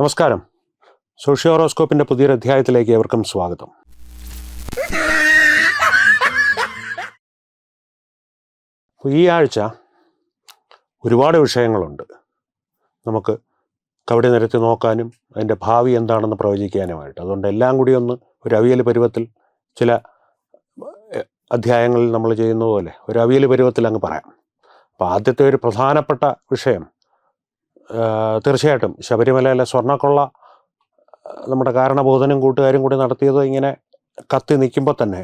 നമസ്കാരം. സോഷ്യോറോസ്കോപ്പിന്റെ പുതിയൊരു അധ്യായത്തിലേക്ക് ഏവർക്കും സ്വാഗതം. ഈ ആഴ്ച ഒരുപാട് വിഷയങ്ങളുണ്ട്. നമുക്ക് കവടി നിരത്തി നോക്കാനും അതിന്റെ ഭാവി എന്താണെന്ന് പ്രവചിക്കാനുമായിട്ട്. അതുകൊണ്ട് എല്ലാം കൂടി ഒന്ന് ഒരു അവിയൽ പരുവത്തിൽ ചില അധ്യായങ്ങളിൽ നമ്മൾ ചെയ്യുന്ന പോലെ ഒരു അവിയൽ പരുവത്തിൽ അങ്ങ് പറയാം. അപ്പോൾ ആദ്യത്തെ ഒരു പ്രധാനപ്പെട്ട വിഷയം തീർച്ചയായിട്ടും. ശബരിമലയിലെ സ്വർണക്കൊള്ള നമ്മുടെ കാരണബോധനും കൂട്ടുകാരും കൂടി നടത്തിയത് ഇങ്ങനെ കത്തി നിൽക്കുമ്പോൾ തന്നെ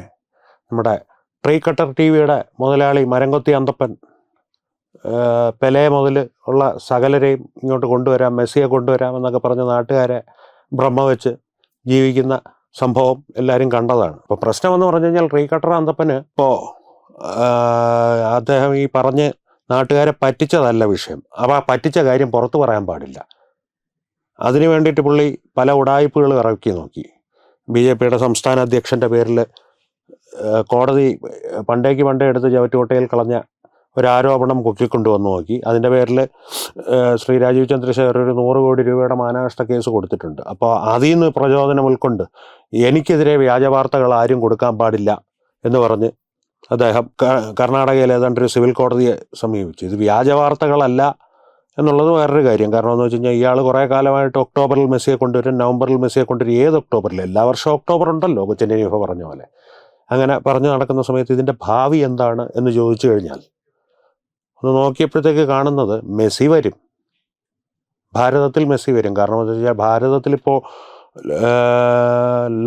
നമ്മുടെ ട്രീ കട്ടർ ടി വിയുടെ മുതലാളി മരംകൊത്തി അന്തപ്പൻ പെലെ മുതൽ ഉള്ള സകലരെയും ഇങ്ങോട്ട് കൊണ്ടുവരാം മെസ്സിയെ കൊണ്ടുവരാം എന്നൊക്കെ പറഞ്ഞ നാട്ടുകാരെ ബ്രഹ്മ വെച്ച് ജീവിക്കുന്ന സംഭവം എല്ലാവരും കണ്ടതാണ്. അപ്പോൾ പ്രശ്നമെന്ന് പറഞ്ഞു കഴിഞ്ഞാൽ ട്രീ കട്ടർ അന്തപ്പന് ഇപ്പോൾ അദ്ദേഹം ഈ പറഞ്ഞ് നാട്ടുകാരെ പറ്റിച്ചതല്ല വിഷയം. അപ്പോൾ ആ പറ്റിച്ച കാര്യം പുറത്തു പറയാൻ പാടില്ല. അതിനു വേണ്ടിയിട്ട് പുള്ളി പല ഉടായ്പകൾ ഇറക്കി നോക്കി. ബി ജെ പിയുടെ സംസ്ഥാന അധ്യക്ഷന്റെ പേരിൽ കോടതി പണ്ടേക്ക് പണ്ടേ എടുത്ത് ചവറ്റുകോട്ടയിൽ കളഞ്ഞ ഒരു ആരോപണം പൊക്കിക്കൊണ്ടുവന്ന് നോക്കി. അതിന്റെ പേരിൽ ശ്രീ രാജീവ് ചന്ദ്രശേഖർ ഒരു നൂറ് കോടി രൂപയുടെ മാനനഷ്ട കേസ് കൊടുത്തിട്ടുണ്ട്. അപ്പോൾ അതിൽ നിന്ന് പ്രചോദനം ഉൾക്കൊണ്ട് എനിക്കെതിരെ വ്യാജ വാർത്തകൾ ആരും കൊടുക്കാൻ പാടില്ല എന്ന് പറഞ്ഞ് അദ്ദേഹം കർണാടകയിലെ ഏതാണ്ട് ഒരു സിവിൽ കോടതിയെ സമീപിച്ചു. ഇത് വ്യാജ വാർത്തകളല്ല എന്നുള്ളത് വേറൊരു കാര്യം. കാരണം എന്ന് വെച്ച് കഴിഞ്ഞാൽ ഇയാൾ കുറേ കാലമായിട്ട് ഒക്ടോബറിൽ മെസ്സിയെ കൊണ്ടുവരും നവംബറിൽ മെസ്സിയെ കൊണ്ടുവരും ഏത് ഒക്ടോബറിൽ? എല്ലാ വർഷവും ഒക്ടോബർ ഉണ്ടല്ലോ കൊച്ചിന്റെ നിഫ പറഞ്ഞ പോലെ. അങ്ങനെ പറഞ്ഞു നടക്കുന്ന സമയത്ത് ഇതിന്റെ ഭാവി എന്താണ് എന്ന് ചോദിച്ചു കഴിഞ്ഞാൽ ഒന്ന് നോക്കിയപ്പോഴത്തേക്ക് കാണുന്നത് മെസ്സി വരും. ഭാരതത്തിൽ മെസ്സി വരും. കാരണം എന്താ വെച്ചാൽ ഭാരതത്തിലിപ്പോൾ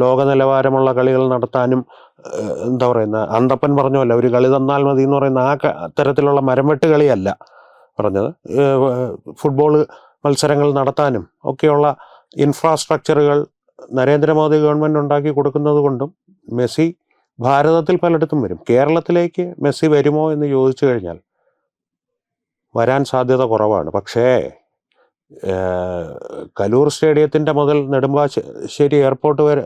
ലോക നിലവാരമുള്ള കളികൾ നടത്താനും എന്താ പറയുന്ന അന്തപ്പൻ പറഞ്ഞല്ല ഒരു കളി തന്നാൽ മതി എന്ന് പറയുന്ന ആ തരത്തിലുള്ള മരംവെട്ട് കളിയല്ല പറഞ്ഞത്. ഫുട്ബോൾ മത്സരങ്ങൾ നടത്താനും ഒക്കെയുള്ള ഇൻഫ്രാസ്ട്രക്ചറുകൾ നരേന്ദ്രമോദി ഗവൺമെന്റ് ഉണ്ടാക്കി കൊടുക്കുന്നത് കൊണ്ടും മെസ്സി ഭാരതത്തിൽ പലയിടത്തും വരും. കേരളത്തിലേക്ക് മെസ്സി വരുമോ എന്ന് ചോദിച്ചു കഴിഞ്ഞാൽ വരാൻ സാധ്യത കുറവാണ്. പക്ഷേ കലൂർ സ്റ്റേഡിയത്തിന്റെ മുതൽ നെടുമ്പാശ്ശേരി എയർപോർട്ട് വരെ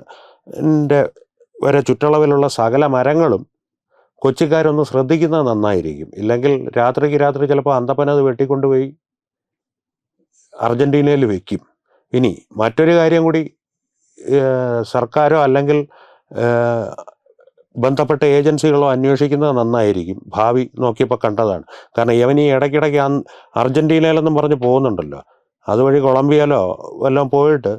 വരെ ചുറ്റളവിലുള്ള സകല മരങ്ങളും കൊച്ചിക്കാരൊന്ന് ശ്രദ്ധിക്കുന്നത് നന്നായിരിക്കും. ഇല്ലെങ്കിൽ രാത്രിക്ക് രാത്രി ചിലപ്പോൾ അന്തപ്പനത് വെട്ടിക്കൊണ്ടുപോയി അർജന്റീനയിൽ വെക്കും. ഇനി മറ്റൊരു കാര്യം കൂടി സർക്കാരോ അല്ലെങ്കിൽ ബന്ധപ്പെട്ട ഏജൻസികളോ അന്വേഷിക്കുന്നത് നന്നായിരിക്കും. ഭാവി നോക്കിയപ്പോൾ കണ്ടതാണ്. കാരണം ഇവൻ ഈ ഇടയ്ക്കിടയ്ക്ക് അർജന്റീനയിലെന്നും പറഞ്ഞ് പോകുന്നുണ്ടല്ലോ. അതുവഴി കൊളംബിയയിലോ വല്ലതും പോയിട്ട്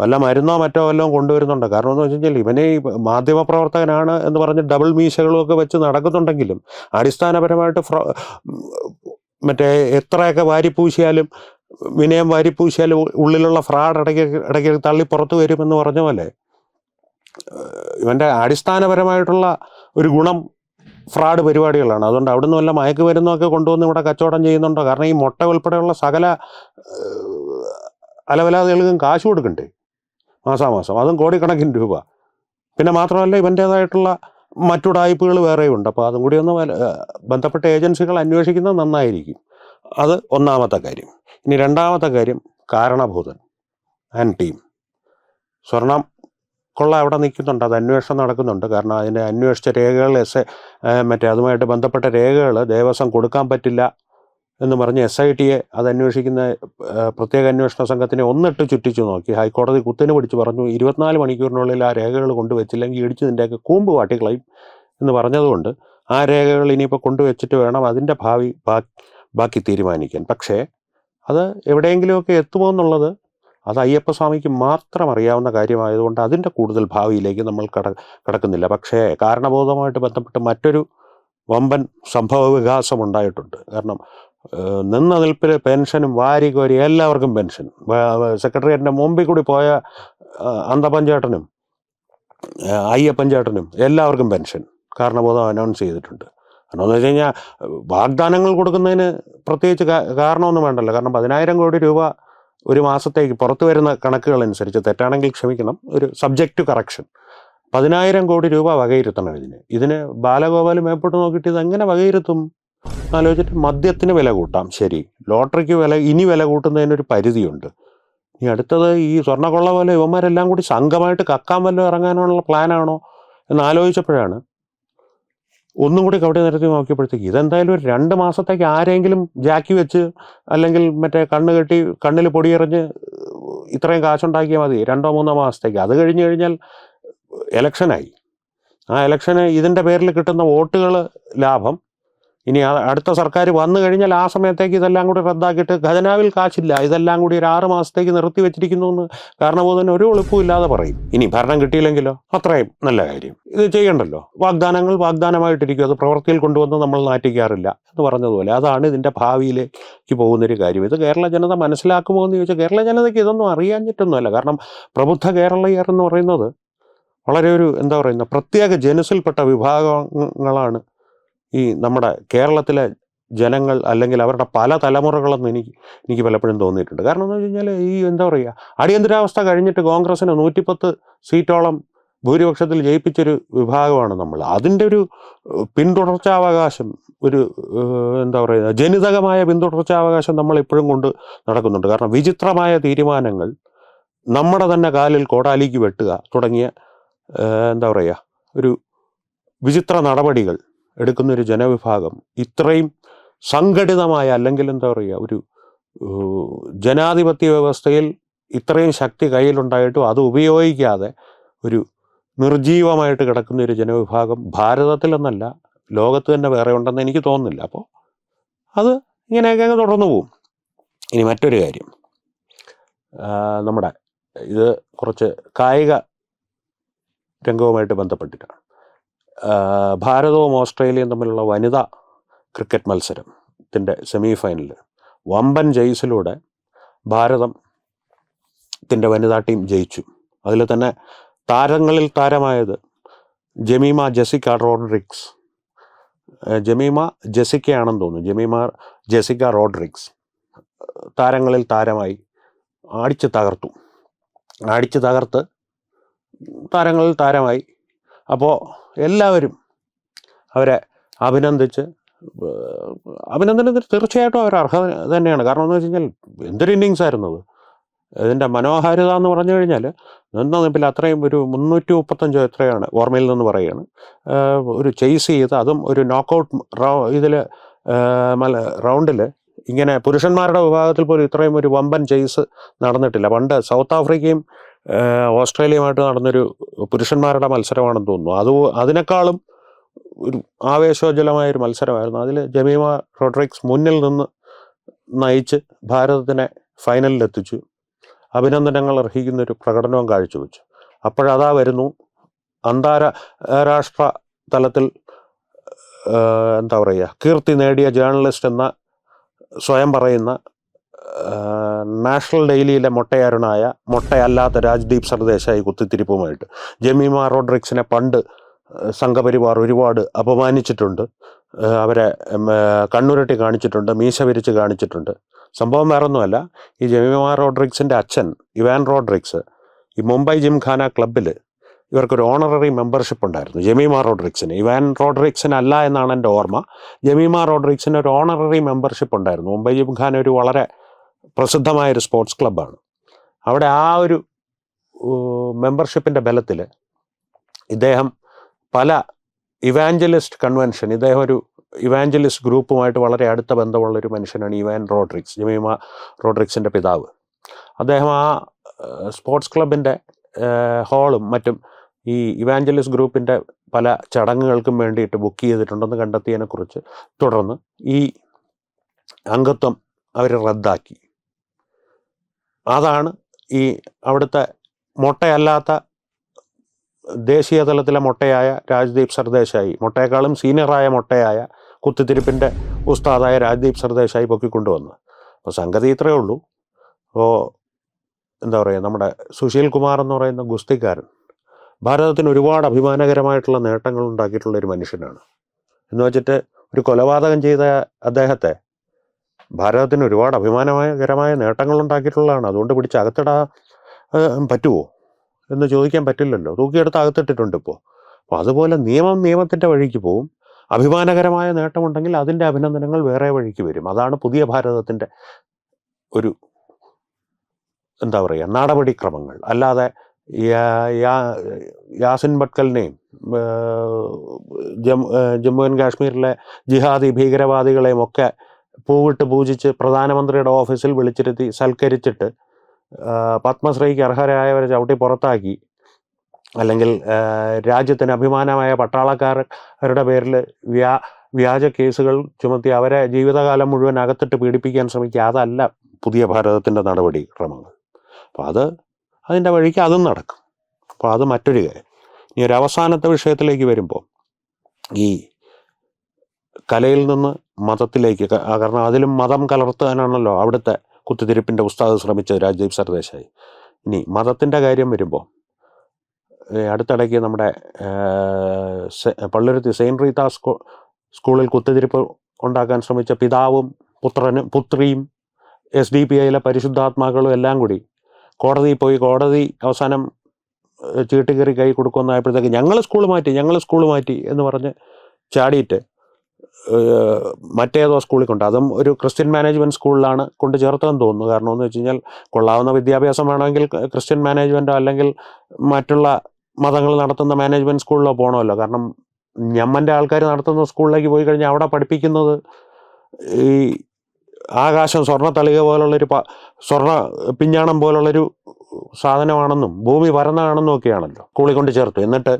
വല്ല മരുന്നോ മറ്റോ വല്ലതും കൊണ്ടുവരുന്നുണ്ട്. കാരണം എന്ന് വെച്ച് കഴിഞ്ഞാൽ ഇവനെ ഈ മാധ്യമപ്രവർത്തകനാണ് എന്ന് പറഞ്ഞ് ഡബിൾ മീശകളും ഒക്കെ വെച്ച് നടക്കുന്നുണ്ടെങ്കിലും അടിസ്ഥാനപരമായിട്ട് മറ്റേ എത്രയൊക്കെ വാരിപ്പൂശിയാലും വിനയം വാരിപ്പൂശിയാലും ഉള്ളിലുള്ള ഫ്രാഡ് ഇടയ്ക്ക് ഇടയ്ക്ക് തള്ളി പുറത്തു വരുമെന്ന് പറഞ്ഞ പോലെ ഇവന്റെ അടിസ്ഥാനപരമായിട്ടുള്ള ഒരു ഗുണം ഫ്രാഡ് പരിപാടികളാണ്. അതുകൊണ്ട് അവിടുന്ന് വല്ല മയക്കുമരുന്നൊക്കെ കൊണ്ടുവന്ന് ഇവിടെ കച്ചവടം ചെയ്യുന്നുണ്ടോ? കാരണം ഈ മുട്ട ഉൾപ്പെടെയുള്ള സകല ഏഹ്, അലവലാദികൾക്കും കാശ് കൊടുക്കണ്ടേ? മാസാമാസം. അതും കോടിക്കണക്കിന് രൂപ. പിന്നെ മാത്രമല്ല ഇവന്റേതായിട്ടുള്ള മറ്റുടായ്പകൾ വേറെയുണ്ട്. അപ്പോൾ അതും കൂടി ഒന്ന് ബന്ധപ്പെട്ട ഏജൻസികൾ അന്വേഷിക്കുന്നത് നന്നായിരിക്കും. അത് ഒന്നാമത്തെ കാര്യം. ഇനി രണ്ടാമത്തെ കാര്യം കാരണഭൂതൻ ആൻഡ് ടീം. സ്വർണം കൊള്ള അവിടെ നിൽക്കുന്നുണ്ട്. അത് അന്വേഷണം നടക്കുന്നുണ്ട്. കാരണം അതിന്റെ അന്വേഷിച്ച രേഖകൾ എസ് മറ്റേ അതുമായിട്ട് ബന്ധപ്പെട്ട രേഖകൾ ദേവസ്വം കൊടുക്കാൻ പറ്റില്ല. എന്ന് പറഞ്ഞ് എസ് ഐ ടിയെ അത് അന്വേഷിക്കുന്ന പ്രത്യേക അന്വേഷണ സംഘത്തിനെ ഒന്നിട്ട് ചുറ്റിച്ചു നോക്കി. ഹൈക്കോടതി കുത്തിന് പിടിച്ച് പറഞ്ഞു ഇരുപത്തിനാല് മണിക്കൂറിനുള്ളിൽ ആ രേഖകൾ കൊണ്ടുവച്ചില്ലെങ്കിൽ ഇടിച്ച് നിന്റെയൊക്കെ കൂമ്പ് വാട്ടിക്കളയും എന്ന് പറഞ്ഞതുകൊണ്ട് ആ രേഖകൾ ഇനിയിപ്പോൾ കൊണ്ടുവച്ചിട്ട് വേണം അതിന്റെ ഭാവി ബാക്കി തീരുമാനിക്കാൻ. പക്ഷേ അത് എവിടെയെങ്കിലുമൊക്കെ എത്തുമോ എന്നുള്ളത് അത് അയ്യപ്പസ്വാമിക്ക് മാത്രം അറിയാവുന്ന കാര്യമായതുകൊണ്ട് അതിന്റെ കൂടുതൽ ഭാവിയിലേക്ക് നമ്മൾ കട കടക്കുന്നില്ല. പക്ഷേ കാരണബോധവുമായിട്ട് ബന്ധപ്പെട്ട് മറ്റൊരു വമ്പൻ സംഭവ വികാസം ഉണ്ടായിട്ടുണ്ട്. കാരണം നിന്ന നിൽപ്പിൽ പെൻഷനും വാരിക്കോരി എല്ലാവർക്കും പെൻഷൻ സെക്രട്ടേറിയറ്റിന്റെ മുമ്പിൽ കൂടി പോയ അന്തപഞ്ചേട്ടനും അന്തപ്പൻ ചേട്ടനും ഏഹ്, അയ്യപ്പൻ ചേട്ടനും എല്ലാവർക്കും പെൻഷൻ. കാരണബോധം അനൗൺസ് ചെയ്തിട്ടുണ്ട്. കാരണം എന്ന് വെച്ച് കഴിഞ്ഞാൽ വാഗ്ദാനങ്ങൾ കൊടുക്കുന്നതിന് പ്രത്യേകിച്ച് കാരണമൊന്നും വേണ്ടല്ലോ. കാരണം പതിനായിരം കോടി രൂപ ഒരു മാസത്തേക്ക് പുറത്തു വരുന്ന കണക്കുകൾ അനുസരിച്ച് തെറ്റാണെങ്കിൽ ക്ഷമിക്കണം. ഒരു സബ്ജക്റ്റ് കറക്ഷൻ പതിനായിരം കോടി രൂപ വകയിരുത്തണം ഇതിന്. ഇതിന് ബാലഗോപാൽ മേപ്പോട്ട് നോക്കിയിട്ട് ഇത് എങ്ങനെ വകയിരുത്തും? ആലോചിച്ചിട്ട് മദ്യത്തിന് വില കൂട്ടാം. ശരി. ലോട്ടറിക്ക് വില ഇനി വില കൂട്ടുന്നതിനൊരു പരിധിയുണ്ട്. ഇനി അടുത്തത് ഈ സ്വർണക്കൊള്ള പോലെ ഇവന്മാരെല്ലാം കൂടി സംഘമായിട്ട് കക്കാൻ വല്ലതും ഇറങ്ങാനുള്ള പ്ലാനാണോ എന്ന് ആലോചിച്ചപ്പോഴാണ് ഒന്നും കൂടി കവിടെ നിരത്തി നോക്കിയപ്പോഴത്തേക്ക് ഇതെന്തായാലും ഒരു രണ്ട് മാസത്തേക്ക് ആരെങ്കിലും ജാക്കി വെച്ച് അല്ലെങ്കിൽ മറ്റേ കണ്ണ് കെട്ടി കണ്ണിൽ പൊടിയെറിഞ്ഞ് ഇത്രയും കാശുണ്ടാക്കിയാൽ മതി. രണ്ടോ മൂന്നോ മാസത്തേക്ക്. അത് കഴിഞ്ഞ് കഴിഞ്ഞാൽ എലക്ഷനായി. ആ എലക്ഷന് ഇതിന്റെ പേരിൽ കിട്ടുന്ന വോട്ടുകൾ ലാഭം. ഇനി അടുത്ത സർക്കാർ വന്നു കഴിഞ്ഞാൽ ആ സമയത്തേക്ക് ഇതെല്ലാം കൂടി റദ്ദാക്കിയിട്ട് ഖജനാവിൽ കാശില്ല. ഇതെല്ലാം കൂടി ഒരു ആറ് മാസത്തേക്ക് നിർത്തി വെച്ചിരിക്കുന്നു എന്ന് കാരണബോധന ഒരു എളുപ്പവും ഇല്ലാതെ പറയും. ഇനി ഭരണം കിട്ടിയില്ലെങ്കിലോ? അത്രയും നല്ല കാര്യം. ഇത് ചെയ്യണ്ടല്ലോ? വാഗ്ദാനങ്ങൾ വാഗ്ദാനമായിട്ടിരിക്കും. അത് പ്രവൃത്തിയിൽ കൊണ്ടുവന്ന് നമ്മൾ നാറ്റിക്കാറില്ല എന്ന് പറഞ്ഞതുപോലെ. അതാണ് ഇതിന്റെ ഭാവിയിലേക്ക് പോകുന്നൊരു കാര്യം. ഇത് കേരള ജനത മനസ്സിലാക്കുമോ എന്ന് ചോദിച്ചാൽ കേരള ജനതയ്ക്ക് ഇതൊന്നും അറിയാഞ്ഞിട്ടൊന്നുമല്ല. കാരണം പ്രബുദ്ധ കേരളീയർ എന്ന് പറയുന്നത് വളരെ ഒരു എന്താ പറയുന്ന പ്രത്യേക ജനുസിൽപ്പെട്ട വിഭാഗങ്ങളാണ് ഈ നമ്മുടെ കേരളത്തിലെ ജനങ്ങൾ അല്ലെങ്കിൽ അവരുടെ പല തലമുറകളെന്ന് എനിക്ക് എനിക്ക് പലപ്പോഴും തോന്നിയിട്ടുണ്ട്. കാരണം എന്ന് വെച്ച് കഴിഞ്ഞാൽ ഈ എന്താ പറയുക അടിയന്തരാവസ്ഥ കഴിഞ്ഞിട്ട് കോൺഗ്രസിന് നൂറ്റിപ്പത്ത് സീറ്റോളം ഭൂരിപക്ഷത്തിൽ ജയിപ്പിച്ചൊരു വിഭാഗമാണ് നമ്മൾ. അതിന്റെ ഒരു പിന്തുടർച്ചാവകാശം ഒരു എന്താ പറയുക ജനിതകമായ പിന്തുടർച്ചാവകാശം നമ്മൾ ഇപ്പോഴും കൊണ്ട് നടക്കുന്നുണ്ട്. കാരണം വിചിത്രമായ തീരുമാനങ്ങൾ നമ്മുടെ തന്നെ കാലിൽ കോടാലിക്ക് വെട്ടുക തുടങ്ങിയ എന്താ പറയുക ഒരു വിചിത്ര നടപടികൾ എടുക്കുന്ന ഒരു ജനവിഭാഗം ഇത്രയും സംഘടിതമായ അല്ലെങ്കിൽ എന്താ പറയുക ഒരു ജനാധിപത്യ വ്യവസ്ഥയിൽ ഇത്രയും ശക്തി കയ്യിലുണ്ടായിട്ടും അത് ഉപയോഗിക്കാതെ ഒരു നിർജീവമായിട്ട് കിടക്കുന്ന ഒരു ജനവിഭാഗം ഭാരതത്തിലെന്നല്ല ലോകത്ത് തന്നെ വേറെ ഉണ്ടെന്ന് എനിക്ക് തോന്നുന്നില്ല. അപ്പോൾ അത് ഇങ്ങനെയൊക്കെ അങ്ങ് തുടർന്നു പോവും. ഇനി മറ്റൊരു കാര്യം. നമ്മുടെ ഇത് കുറച്ച് കായിക രംഗവുമായിട്ട് ബന്ധപ്പെട്ടിട്ടാണ്. ഭാരതവും ഓസ്ട്രേലിയയും തമ്മിലുള്ള വനിതാ ക്രിക്കറ്റ് മത്സരത്തിന്റെ സെമി ഫൈനലിൽ വമ്പൻ ജയിസിലൂടെ ഭാരതത്തിന്റെ വനിതാ ടീം ജയിച്ചു. അതിൽ തന്നെ താരങ്ങളിൽ താരമായത് ജമീമ ജെസിക്ക റോഡ്രിക്സ് ജമീമ ജെസിക്കയാണെന്ന് തോന്നുന്നു. ജമീമ ജെസിക്ക റോഡ്രിക്സ് താരങ്ങളിൽ താരമായി ആടിച്ച് തകർത്തു. ആടിച്ച് തകർത്ത് താരങ്ങളിൽ താരമായി അപ്പോൾ എല്ലാവരും അവരെ അഭിനന്ദിച്ച് അഭിനന്ദനം അഭിനന്ദനത്തിന് തീർച്ചയായിട്ടും അവർ അർഹത തന്നെയാണ്. കാരണം എന്ന് വെച്ച് കഴിഞ്ഞാൽ എന്തൊരു ഇന്നിങ്സ് ആയിരുന്നു അത്. ഇതിന്റെ മനോഹാരിത എന്ന് പറഞ്ഞു കഴിഞ്ഞാൽ നിന്ന നിപ്പിൽ അത്രയും ഒരു മുന്നൂറ്റി മുപ്പത്തഞ്ചോ എത്രയാണ് ഓർമ്മയിൽ നിന്ന് പറയുകയാണ്. ഒരു ചെയ്സ് ചെയ്ത് അതും ഒരു നോക്കൗട്ട് റൗ ഇതിൽ റൗണ്ടിൽ ഇങ്ങനെ പുരുഷന്മാരുടെ വിഭാഗത്തിൽ പോലും ഇത്രയും ഒരു വമ്പൻ ചെയ്സ് നടന്നിട്ടില്ല. പണ്ട് സൗത്ത് ആഫ്രിക്കയും ഓസ്ട്രേലിയയുമായിട്ട് നടന്നൊരു പുരുഷന്മാരുടെ മത്സരമാണെന്ന് തോന്നുന്നു. അത് അതിനേക്കാളും ഒരു ആവേശോജ്വലമായ ഒരു മത്സരമായിരുന്നു. അതിൽ ജമീമ റോഡ്രിക്സ് മുന്നിൽ നിന്ന് നയിച്ച് ഭാരതത്തിനെ ഫൈനലിലെത്തിച്ചു. അഭിനന്ദനങ്ങൾ അർഹിക്കുന്ന ഒരു പ്രകടനവും കാഴ്ചവെച്ചു. അപ്പോഴതാ വരുന്നു അന്താരാഷ്ട്ര തലത്തിൽ എന്താ പറയുക കീർത്തി നേടിയ ജേർണലിസ്റ്റ് എന്ന സ്വയം പറയുന്ന നാഷണൽ ഡെയിലിയിലെ മൊട്ടയാരനായ മൊട്ടയല്ലാത്ത രാജ്ദീപ് സർദേശായി കുത്തിത്തിരിപ്പുമായിട്ട്. ജമീമ റോഡ്രിക്സിനെ പണ്ട് സംഘപരിവാർ ഒരുപാട് അപമാനിച്ചിട്ടുണ്ട്. അവരെ കണ്ണുരട്ടി കണ്ണുരുട്ടി കാണിച്ചിട്ടുണ്ട് മീശ വിരിച്ച് കാണിച്ചിട്ടുണ്ട്. സംഭവം വേറൊന്നുമല്ല. ഈ ജമീമ റോഡ്രിക്സിന്റെ അച്ഛൻ ഇവാൻ റോഡ്രിക്സ് ഈ മുംബൈ ജിംഖാന ക്ലബിൽ ഇവർക്കൊരു ഓണററി മെമ്പർഷിപ്പ് ഉണ്ടായിരുന്നു ജമീമ റോഡ്രിക്സിന്. ഇവാൻ റോഡ്രിക്സിന് അല്ല എന്നാണ് എന്റെ ഓർമ്മ. ജമീമ റോഡ്രിക്സിന് ഒരു ഓണററി മെമ്പർഷിപ്പ് ഉണ്ടായിരുന്നു. മുംബൈ ജിംഖാന ഒരു വളരെ പ്രസിദ്ധമായൊരു സ്പോർട്സ് ക്ലബ്ബാണ്. അവിടെ ആ ഒരു മെമ്പർഷിപ്പിന്റെ ബലത്തിൽ ഇദ്ദേഹം പല ഇവാഞ്ചലിസ്റ്റ് കൺവെൻഷൻ ഇദ്ദേഹം ഒരു ഇവാഞ്ചലിസ്റ്റ് ഗ്രൂപ്പുമായിട്ട് വളരെ അടുത്ത ബന്ധമുള്ള ഒരു മനുഷ്യനാണ് ഇവാൻ റോഡ്രിക്സ് ജമീമ റോഡ്രിക്സിന്റെ പിതാവ്. അദ്ദേഹം ആ സ്പോർട്സ് ക്ലബിന്റെ ഹാളും മറ്റും ഈ ഇവാഞ്ചലിസ്റ്റ് ഗ്രൂപ്പിന്റെ പല ചടങ്ങുകൾക്കും വേണ്ടിയിട്ട് ബുക്ക് ചെയ്തിട്ടുണ്ടെന്ന് കണ്ടെത്തിയതിനെക്കുറിച്ച് തുടർന്ന് ഈ അംഗത്വം അവർ റദ്ദാക്കി. അതാണ് ഈ അവിടുത്തെ മൊട്ടയല്ലാത്ത ദേശീയ തലത്തിലെ മൊട്ടയായ രാജ്ദീപ് സർദേശായി മുട്ടയെക്കാളും സീനിയറായ മൊട്ടയായ കുത്തിത്തിരിപ്പിന്റെ ഉസ്താദായ രാജ്ദീപ് സർദേശായി പൊക്കിക്കൊണ്ടുവന്നു അപ്പോൾ സംഗതി ഇത്രയേ ഉള്ളൂ. അപ്പോൾ എന്താ പറയുക നമ്മുടെ സുശീൽ കുമാർ എന്ന് പറയുന്ന ഗുസ്തിക്കാരൻ ഭാരതത്തിന് ഒരുപാട് അഭിമാനകരമായിട്ടുള്ള നേട്ടങ്ങൾ ഉണ്ടാക്കിയിട്ടുള്ള ഒരു മനുഷ്യനാണ്. എന്ന് വെച്ചിട്ട് ഒരു കൊലപാതകം ചെയ്ത അദ്ദേഹത്തെ ഭാരതത്തിന് ഒരുപാട് അഭിമാനകരമായ നേട്ടങ്ങൾ ഉണ്ടാക്കിയിട്ടുള്ളതാണ് അതുകൊണ്ട് പിടിച്ച് അകത്തിടാൻ ഏഹ്, പറ്റുമോ എന്ന് ചോദിക്കാൻ പറ്റില്ലല്ലോ. തൂക്കിയെടുത്ത് അകത്തിട്ടിട്ടുണ്ട് ഇപ്പോൾ അപ്പോൾ അതുപോലെ നിയമം നിയമത്തിന്റെ വഴിക്ക് പോവും. അഭിമാനകരമായ നേട്ടമുണ്ടെങ്കിൽ അതിന്റെ അഭിനന്ദനങ്ങൾ വേറെ വഴിക്ക് വരും. അതാണ് പുതിയ ഭാരതത്തിന്റെ ഒരു എന്താ പറയുക നടപടിക്രമങ്ങൾ. അല്ലാതെ യാസിൻ ഭട്കലിനെയും ജമ്മു ആൻഡ് കാശ്മീരിലെ ജിഹാദി ഭീകരവാദികളെയും ഒക്കെ പൂവിട്ട് പൂജിച്ച് പ്രധാനമന്ത്രിയുടെ ഓഫീസിൽ വിളിച്ചിരുത്തി സൽക്കരിച്ചിട്ട് പത്മശ്രീക്ക് അർഹരായവരെ ചവിട്ടി പുറത്താക്കി. അല്ലെങ്കിൽ രാജ്യത്തിന് അഭിമാനമായ പട്ടാളക്കാരുടെ പേരിൽ വ്യാ വ്യാജ കേസുകൾ ചുമത്തി അവരെ ജീവിതകാലം മുഴുവൻ അകത്തിട്ട് പീഡിപ്പിക്കാൻ ശ്രമിക്കുക. അതല്ല പുതിയ ഭാരതത്തിന്റെ നടപടി ക്രമങ്ങൾ. അപ്പോൾ അത് അതിന്റെ വഴിക്ക് അതും നടക്കും. അപ്പോൾ അത് മറ്റൊരു കാര്യം. ഇനി ഒരു അവസാനത്തെ വിഷയത്തിലേക്ക് വരുമ്പോൾ ഈ കലയിൽ നിന്ന് മതത്തിലേക്ക് കാരണം അതിലും മതം കലർത്താനാണല്ലോ അവിടുത്തെ കുത്തിത്തിരിപ്പിന്റെ ഉസ്താദ് ശ്രമിച്ചത് രാജ്ദീപ് സർദേശായി ഇനി മതത്തിന്റെ കാര്യം വരുമ്പോൾ അടുത്തിടയ്ക്ക് നമ്മുടെ സെയിൻ പള്ളുരുത്തി സെയിന്റ് റീത്ത സ്കൂ സ്കൂളിൽ കുത്തിത്തിരിപ്പ് ഉണ്ടാക്കാൻ ശ്രമിച്ച പിതാവും പുത്രനും പുത്രിയും എസ് ഡി പി ഐയിലെ പരിശുദ്ധാത്മാക്കളും എല്ലാം കൂടി കോടതിയിൽ പോയി കോടതി അവസാനം ചീട്ടുകയറി കൈ കൊടുക്കുമെന്നായപ്പോഴത്തേക്ക് ഞങ്ങൾ സ്കൂൾ മാറ്റി ഞങ്ങൾ സ്കൂൾ മാറ്റി എന്ന് പറഞ്ഞ് ചാടിയിട്ട് മറ്റേതോ സ്കൂളിൽ കൊണ്ട് അതും ഒരു ക്രിസ്ത്യൻ മാനേജ്മെന്റ് സ്കൂളിലാണ് കൊണ്ട് ചേർത്തതെന്ന് തോന്നുന്നു. കാരണം എന്ന് വെച്ച് കഴിഞ്ഞാൽ കൊള്ളാവുന്ന വിദ്യാഭ്യാസം വേണമെങ്കിൽ ക്രിസ്ത്യൻ മാനേജ്മെന്റോ അല്ലെങ്കിൽ മറ്റുള്ള മതങ്ങൾ നടത്തുന്ന മാനേജ്മെന്റ് സ്കൂളിലോ പോകണമല്ലോ കാരണം ഞമ്മന്റെ ആൾക്കാർ നടത്തുന്ന സ്കൂളിലേക്ക് പോയി കഴിഞ്ഞാൽ അവിടെ പഠിപ്പിക്കുന്നത് ഈ ആകാശം സ്വർണ തളിക പോലുള്ളൊരു പ സ്വർണ പിഞ്ഞാണം പോലുള്ളൊരു സാധനമാണെന്നും ഭൂമി പരന്നതാണെന്നും ഒക്കെയാണല്ലോ സ്കൂളിൽ കൊണ്ട് ചേർത്തു. എന്നിട്ട്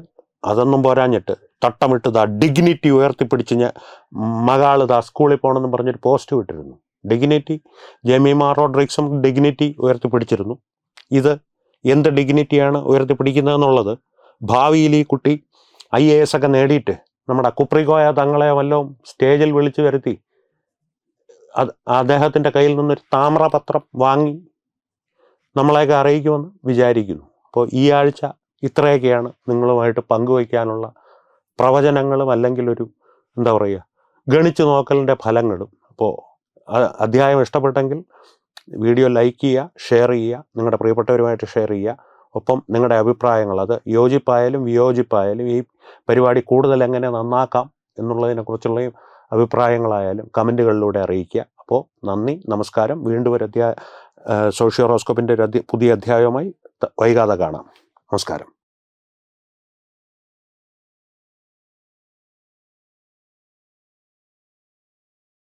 അതൊന്നും പോരാഞ്ഞിട്ട് തട്ടമിട്ട് ആ ഡിഗ്നിറ്റി ഉയർത്തിപ്പിടിച്ച് ഞാൻ ദാ സ്കൂളിൽ പോകണമെന്ന് പറഞ്ഞൊരു പോസ്റ്റ് വിട്ടിരുന്നു ഡിഗ്നിറ്റി ജമീമ റോഡ്രിക്സും ഡിഗ്നിറ്റി ഉയർത്തിപ്പിടിച്ചിരുന്നു. ഇത് എന്ത് ഡിഗ്നിറ്റിയാണ് ഉയർത്തിപ്പിടിക്കുന്നതെന്നുള്ളത്? ഭാവിയിൽ ഈ കുട്ടി ഐ എ എസ് ഒക്കെ നേടിയിട്ട് നമ്മുടെ കുപ്രികോയ തങ്ങളെ വല്ലതും സ്റ്റേജിൽ വിളിച്ചു വരുത്തി അദ്ദേഹത്തിന്റെ കയ്യിൽ നിന്നൊരു താമ്രപത്രം വാങ്ങി നമ്മളെയൊക്കെ അറിയിക്കുമെന്ന് വിചാരിക്കുന്നു. അപ്പോൾ ഈ ആഴ്ച ഇത്രയൊക്കെയാണ് നിങ്ങളുമായിട്ട് പങ്കുവയ്ക്കാനുള്ള പ്രവചനങ്ങളും അല്ലെങ്കിൽ ഒരു എന്താ പറയുക ഗണിച്ചു നോക്കലിന്റെ ഫലങ്ങളും. അപ്പോൾ അധ്യായം ഇഷ്ടപ്പെട്ടെങ്കിൽ വീഡിയോ ലൈക്ക് ചെയ്യുക ഷെയർ ചെയ്യുക നിങ്ങളുടെ പ്രിയപ്പെട്ടവരുമായിട്ട് ഷെയർ ചെയ്യുക. ഒപ്പം നിങ്ങളുടെ അഭിപ്രായങ്ങൾ അത് യോജിപ്പായാലും വിയോജിപ്പായാലും ഈ പരിപാടി കൂടുതൽ എങ്ങനെ നന്നാക്കാം എന്നുള്ളതിനെക്കുറിച്ചുള്ള അഭിപ്രായങ്ങളായാലും കമന്റുകളിലൂടെ അറിയിക്കുക. അപ്പോൾ നന്ദി നമസ്കാരം. വീണ്ടും ഒരു അധ്യായ സോഷ്യോറോസ്കോപ്പിന്റെ ഒരു പുതിയ അധ്യായവുമായി വൈകാതെ കാണാം. നമസ്കാരം.